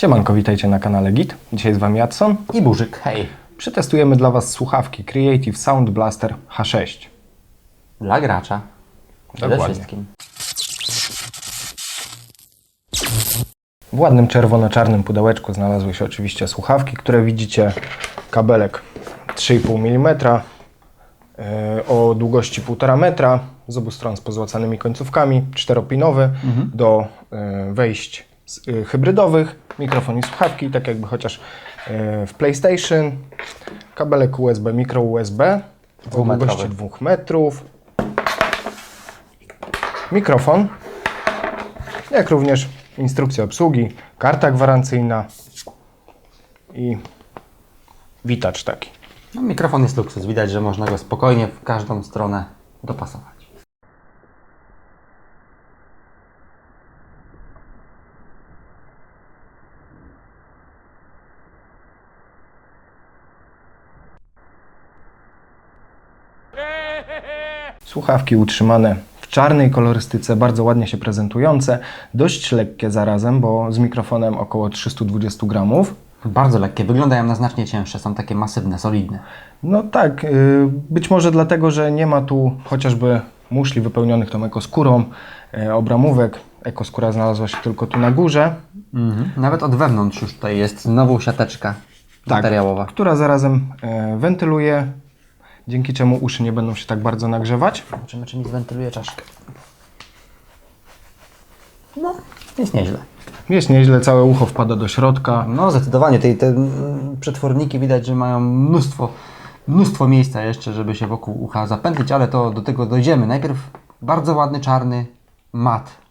Siemanko, witajcie na kanale Git. Dzisiaj z Wami Jadson. I burzyk, hej. Przetestujemy dla Was słuchawki Creative Sound Blaster H6. Dla gracza. Przede wszystkim. W ładnym czerwono-czarnym pudełeczku znalazły się oczywiście słuchawki, które widzicie. Kabelek 3,5 mm e, o długości 1,5 metra, z obu stron z pozłacanymi końcówkami, czteropinowy do e, wejść z- e, hybrydowych, mikrofon i słuchawki, tak jakby chociaż e, w PlayStation, kabelek USB, mikro USB o długości 2 metrów, mikrofon, jak również instrukcja obsługi, karta gwarancyjna i witacz taki. No, mikrofon jest luksus. Widać, że można go spokojnie w każdą stronę dopasować. Słuchawki utrzymane w czarnej kolorystyce, bardzo ładnie się prezentujące, dość lekkie zarazem, bo z mikrofonem około 320 gramów. Bardzo lekkie. Wyglądają na znacznie cięższe. Są takie masywne, solidne. No tak, y, być może dlatego, że nie ma tu chociażby muszli wypełnionych tą ekoskórą, y, obramówek. Ekoskóra znalazła się tylko tu na górze, Mhm. Nawet od wewnątrz już tutaj jest znowu siateczka Tak. materiałowa. która zarazem y, wentyluje, dzięki czemu uszy nie będą się tak bardzo nagrzewać. Zobaczymy, czy mi zwentyluje czaszkę. No, jest nieźle. Jest nieźle, całe ucho wpada do środka. No, zdecydowanie. Te, te mm, przetworniki widać, że mają mnóstwo, mnóstwo miejsca jeszcze, żeby się wokół ucha zapętlić, ale to do tego dojdziemy. Najpierw bardzo ładny czarny mat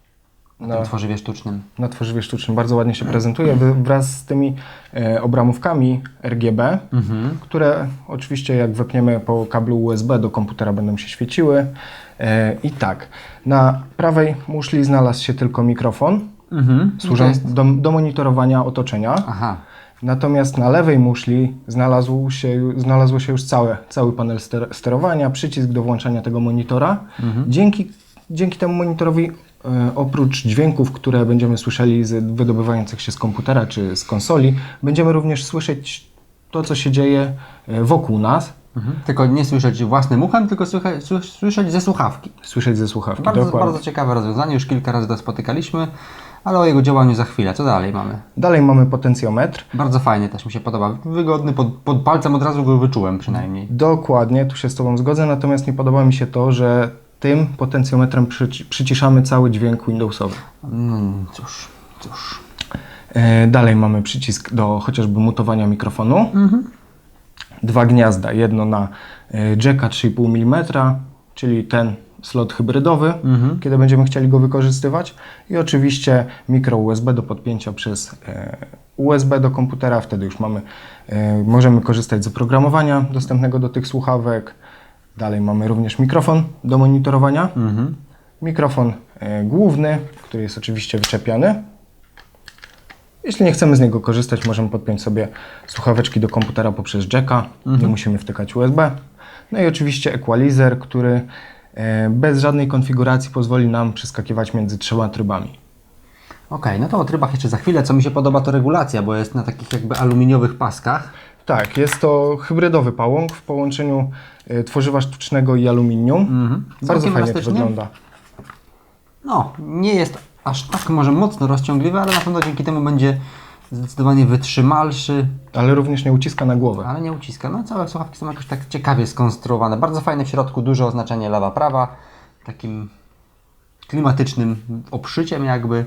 na No. tym tworzywie sztucznym. na tworzywie sztucznym bardzo ładnie się prezentuje wraz z tymi e, obramówkami RGB, które oczywiście jak wepniemy po kablu USB do komputera będą się świeciły. E, I tak, na prawej muszli znalazł się tylko mikrofon, Mhm. służąc do, do monitorowania otoczenia. Aha. Natomiast na lewej muszli znalazł się, znalazło się już całe, cały panel ster sterowania, przycisk do włączania tego monitora. Dzięki, dzięki temu monitorowi oprócz dźwięków, które będziemy słyszeli z wydobywających się z komputera czy z konsoli, będziemy również słyszeć to, co się dzieje e, wokół nas, Mhm. Tylko nie słyszeć własnym uchem, tylko słychać, słyszeć ze słuchawki. słyszeć ze słuchawki. Bardzo, dokładnie. bardzo ciekawe rozwiązanie, już kilka razy to spotykaliśmy, ale o jego działaniu za chwilę. Co dalej mamy? Dalej mamy potencjometr. Bardzo fajny, też mi się podoba. Wygodny, pod, pod palcem od razu go wyczułem przynajmniej. Dokładnie, tu się z Tobą zgodzę, natomiast nie podoba mi się to, że tym potencjometrem przyci- przyciszamy cały dźwięk Windowsowy. Mm, cóż, cóż. E, Dalej mamy przycisk do chociażby mutowania mikrofonu. Dwa gniazda, jedno na e, jacka 3,5 mm, czyli ten slot hybrydowy, kiedy będziemy chcieli go wykorzystywać. I oczywiście mikro USB do podpięcia przez e, USB do komputera. Wtedy już mamy, e, możemy korzystać z oprogramowania dostępnego do tych słuchawek. Dalej mamy również mikrofon do monitorowania. Mikrofon e, główny, który jest oczywiście wyczepiany. Jeśli nie chcemy z niego korzystać, możemy podpiąć sobie słuchaweczki do komputera poprzez jacka. Nie musimy wtykać USB. No i oczywiście equalizer, który e, bez żadnej konfiguracji pozwoli nam przeskakiwać między trzema trybami. Okej, no to o trybach jeszcze za chwilę. Co mi się podoba to regulacja, bo jest na takich jakby aluminiowych paskach. Tak, jest to hybrydowy pałąk w połączeniu e, tworzywa sztucznego i aluminium. Bardzo Całkiem fajnie to elastycznie. wygląda. No, nie jest aż tak może mocno rozciągliwy, ale na pewno dzięki temu będzie zdecydowanie wytrzymalszy, Ale również nie uciska na głowę. ale nie uciska. No całe słuchawki są jakoś tak ciekawie skonstruowane. Bardzo fajne w środku, duże oznaczenie lewa-prawa, takim klimatycznym obszyciem jakby.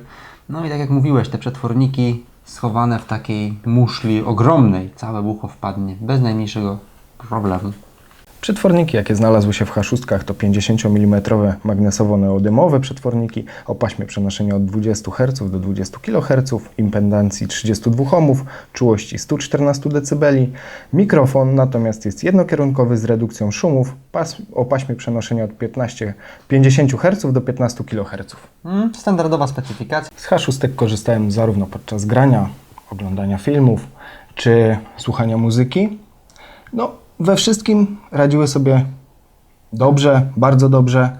No i tak jak mówiłeś, te przetworniki schowane w takiej muszli ogromnej, całe ucho wpadnie bez najmniejszego problemu. Przetworniki, jakie znalazły się w H6, to 50 mm magnesowo-neodymowe przetworniki o paśmie przenoszenia od 20 Hz do 20 kHz, impedancji 32 ohmów, czułości 114 dB. Mikrofon natomiast jest jednokierunkowy z redukcją szumów pas o paśmie przenoszenia od 15, 50 Hz do 15 kHz. Mm, standardowa specyfikacja. Z H6 korzystałem zarówno podczas grania, oglądania filmów czy słuchania muzyki. No, we wszystkim radziły sobie dobrze, bardzo dobrze.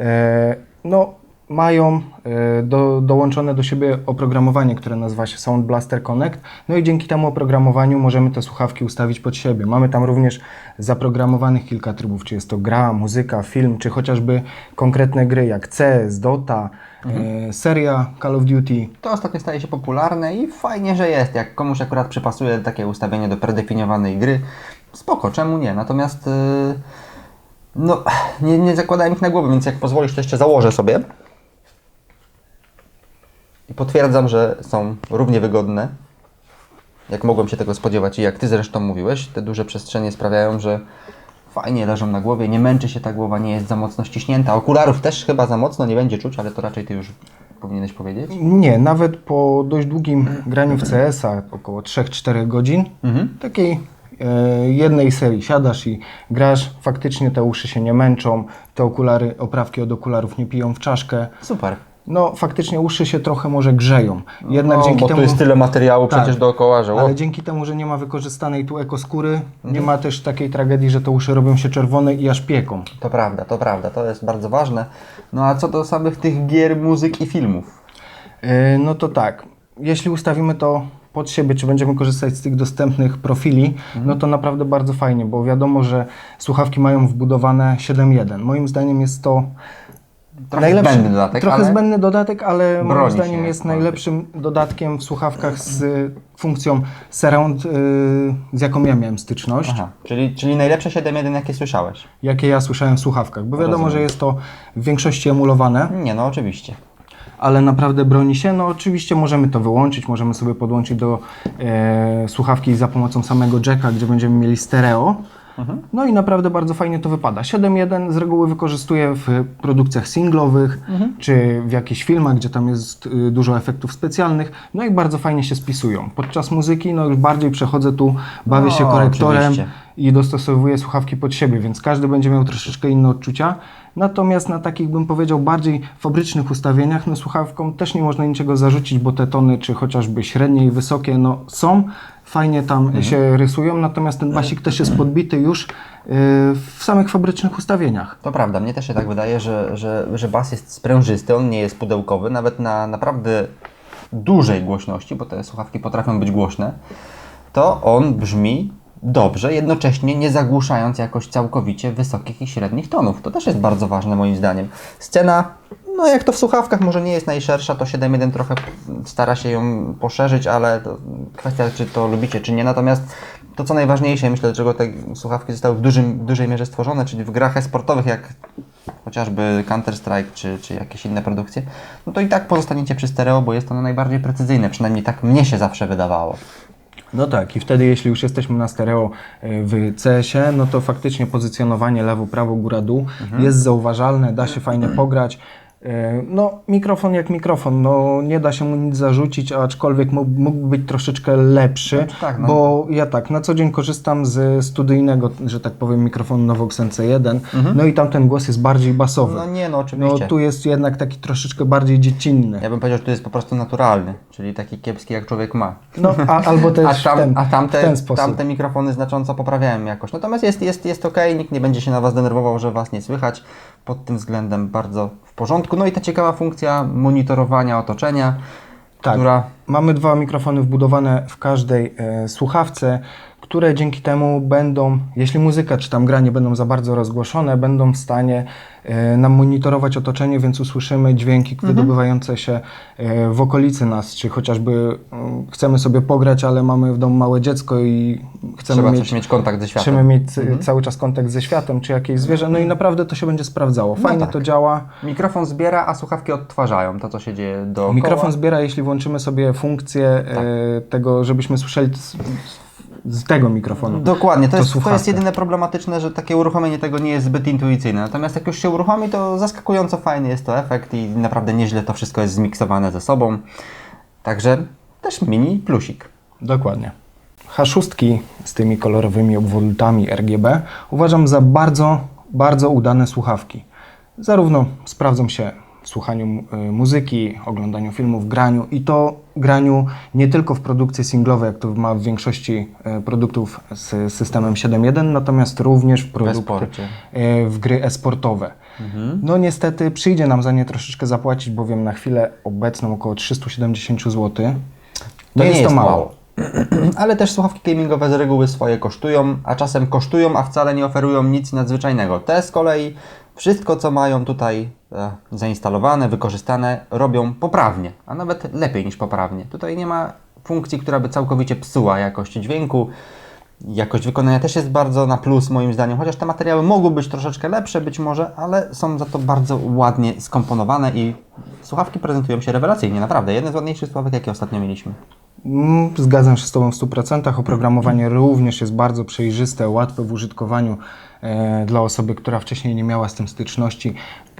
E, no, mają e, do, dołączone do siebie oprogramowanie, które nazywa się Sound Blaster Connect. No i dzięki temu oprogramowaniu możemy te słuchawki ustawić pod siebie. Mamy tam również zaprogramowanych kilka trybów, czy jest to gra, muzyka, film, czy chociażby konkretne gry jak CS, Dota, e, seria Call of Duty. To ostatnio staje się popularne i fajnie, że jest. Jak komuś akurat przypasuje takie ustawienie do predefiniowanej gry, spoko, czemu nie? Natomiast yy, no, nie, nie zakładałem ich na głowę, więc jak pozwolisz, to jeszcze założę sobie. I potwierdzam, że są równie wygodne, jak mogłem się tego spodziewać i jak Ty zresztą mówiłeś. Te duże przestrzenie sprawiają, że fajnie leżą na głowie, nie męczy się ta głowa, nie jest za mocno ściśnięta. Okularów też chyba za mocno nie będzie czuć, ale to raczej Ty już powinieneś powiedzieć. Nie, nawet po dość długim graniu w CS-a, około 3-4 godzin, takiej e, jednej serii siadasz i grasz, faktycznie te uszy się nie męczą, te okulary, oprawki od okularów nie piją w czaszkę. Super. No, faktycznie uszy się trochę może grzeją. Jednak no, dzięki bo temu... tu jest tyle materiału Tak. przecież dookoła, że Ale dzięki temu, że nie ma wykorzystanej tu ekoskóry, nie ma też takiej tragedii, że te uszy robią się czerwone i aż pieką. to prawda, to prawda, to jest bardzo ważne. No a co do samych tych gier, muzyk i filmów? E, No to tak, jeśli ustawimy to pod siebie, czy będziemy korzystać z tych dostępnych profili, no to naprawdę bardzo fajnie, bo wiadomo, że słuchawki mają wbudowane 7.1. Moim zdaniem jest to Trochę zbędny dodatek, trochę ale zbędny dodatek, ale moim zdaniem jest najlepszym dodatkiem w słuchawkach z y, funkcją surround, y, z jaką ja miałem styczność. Aha, czyli, czyli najlepsze 7.1 jakie słyszałeś? jakie ja słyszałem w słuchawkach, bo wiadomo, Rozumiem. że jest to w większości emulowane, Nie, no oczywiście. Ale naprawdę broni się. No oczywiście możemy to wyłączyć, możemy sobie podłączyć do e, słuchawki za pomocą samego jacka, gdzie będziemy mieli stereo. No i naprawdę bardzo fajnie to wypada. 7.1 z reguły wykorzystuję w produkcjach singlowych, czy w jakichś filmach, gdzie tam jest y, dużo efektów specjalnych, no i bardzo fajnie się spisują. Podczas muzyki no już bardziej przechodzę tu, bawię się No, korektorem, oczywiście. I dostosowuję słuchawki pod siebie, więc każdy będzie miał troszeczkę inne odczucia. Natomiast na takich, bym powiedział, bardziej fabrycznych ustawieniach, no słuchawką też nie można niczego zarzucić, bo te tony, czy chociażby średnie i wysokie, no są, fajnie tam Mhm. się rysują, natomiast ten basik też jest podbity już yy, w samych fabrycznych ustawieniach. To prawda, mnie też się tak wydaje, że, że, że bas jest sprężysty, on nie jest pudełkowy, nawet na naprawdę dużej głośności, bo te słuchawki potrafią być głośne, to on brzmi dobrze, jednocześnie nie zagłuszając jakoś całkowicie wysokich i średnich tonów. To też jest bardzo ważne moim zdaniem. Scena, no jak to w słuchawkach może nie jest najszersza, to 7.1 trochę stara się ją poszerzyć, ale kwestia czy to lubicie czy nie. Natomiast to co najważniejsze, myślę, dlaczego te słuchawki zostały w dużym, dużej mierze stworzone, czyli w grach e-sportowych jak chociażby Counter-Strike czy, czy jakieś inne produkcje, no to i tak pozostaniecie przy stereo, bo jest ono najbardziej precyzyjne, przynajmniej tak mnie się zawsze wydawało. No tak, i wtedy jeśli już jesteśmy na stereo y, w CS-ie, no to faktycznie pozycjonowanie lewo, prawo, góra, dół jest zauważalne, da się fajnie pograć. Y, No, mikrofon jak mikrofon, no nie da się mu nic zarzucić, aczkolwiek mógł- mógłby być troszeczkę lepszy, tak, no. bo ja tak, na co dzień korzystam z studyjnego, że tak powiem, mikrofonu Novox NC1, no i tam ten głos jest bardziej basowy. No nie, no No oczywiście. tu jest jednak taki troszeczkę bardziej dziecinny. Ja bym powiedział, że to jest po prostu naturalny, czyli taki kiepski jak człowiek ma. No, a, albo też A, w, tam, ten, a tamte, w ten sposób. tamte mikrofony znacząco poprawiałem jakoś. Natomiast jest, jest, jest ok, nikt nie będzie się na Was denerwował, że Was nie słychać. Pod tym względem bardzo porządku. No i ta ciekawa funkcja monitorowania otoczenia, Tak. która Mamy dwa mikrofony wbudowane w każdej e, słuchawce, które dzięki temu będą, jeśli muzyka czy tam gra nie będą za bardzo rozgłoszone, będą w stanie e, nam monitorować otoczenie, więc usłyszymy dźwięki Mhm. wydobywające się e, w okolicy nas, czy chociażby chcemy sobie pograć, ale mamy w domu małe dziecko i chcemy trzeba mieć, mieć kontakt ze światem. chcemy mieć e, cały czas kontakt ze światem, czy jakieś zwierzę, no i naprawdę to się będzie sprawdzało. Fajnie tak. to działa. Mikrofon zbiera, a słuchawki odtwarzają to, co się dzieje dookoła. Mikrofon zbiera, jeśli włączymy sobie funkcję Tak. e, tego, żebyśmy słyszeli z, tego mikrofonu. Dokładnie, to, To jest, to jest jedyne problematyczne, że takie uruchomienie tego nie jest zbyt intuicyjne. Natomiast jak już się uruchomi, to zaskakująco fajny jest to efekt i naprawdę nieźle to wszystko jest zmiksowane ze sobą. Także też mini plusik. Dokładnie. H6 z tymi kolorowymi obwodami RGB uważam za bardzo, bardzo udane słuchawki. Zarówno sprawdzą się słuchaniu y, muzyki, oglądaniu filmów, graniu i to graniu nie tylko w produkcje singlowe, jak to ma w większości y, produktów z systemem 7.1, natomiast również w produkty, y, w gry e-sportowe. No niestety przyjdzie nam za nie troszeczkę zapłacić, bowiem na chwilę obecną około 370 zł. Nie, To jest to mało. Ale też słuchawki gamingowe z reguły swoje kosztują, a czasem kosztują, a wcale nie oferują nic nadzwyczajnego. Te z kolei wszystko, co mają tutaj e, zainstalowane, wykorzystane, robią poprawnie, a nawet lepiej niż poprawnie. Tutaj nie ma funkcji, która by całkowicie psuła jakość dźwięku. Jakość wykonania też jest bardzo na plus moim zdaniem, chociaż te materiały mogą być troszeczkę lepsze być może, ale są za to bardzo ładnie skomponowane i słuchawki prezentują się rewelacyjnie, naprawdę. Jedne z ładniejszych słuchawek, jakie ostatnio mieliśmy. Mm, Zgadzam się z Tobą w 100%. Oprogramowanie również jest bardzo przejrzyste, łatwe w użytkowaniu e, dla osoby, która wcześniej nie miała z tym styczności.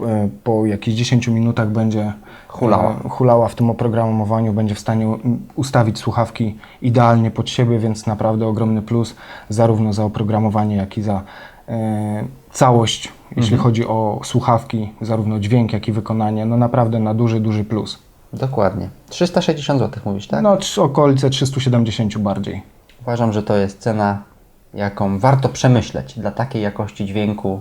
E, po jakichś 10 minutach będzie Hulała. e, hulała w tym oprogramowaniu, będzie w stanie ustawić słuchawki idealnie pod siebie, więc naprawdę ogromny plus zarówno za oprogramowanie, jak i za e, całość, jeśli chodzi o słuchawki, zarówno dźwięk, jak i wykonanie. No naprawdę na duży, duży plus. Dokładnie. 360 zł mówisz, tak? No, trz- okolice 370 bardziej. Uważam, że to jest cena, jaką warto przemyśleć dla takiej jakości dźwięku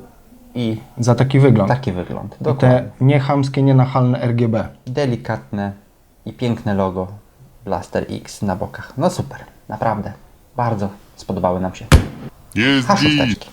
i Za taki wygląd. taki wygląd. I Dokładnie. te niechamskie, nienachalne RGB. Delikatne i piękne logo Blaster X na bokach. No super, naprawdę. Bardzo spodobały nam się. Jest git.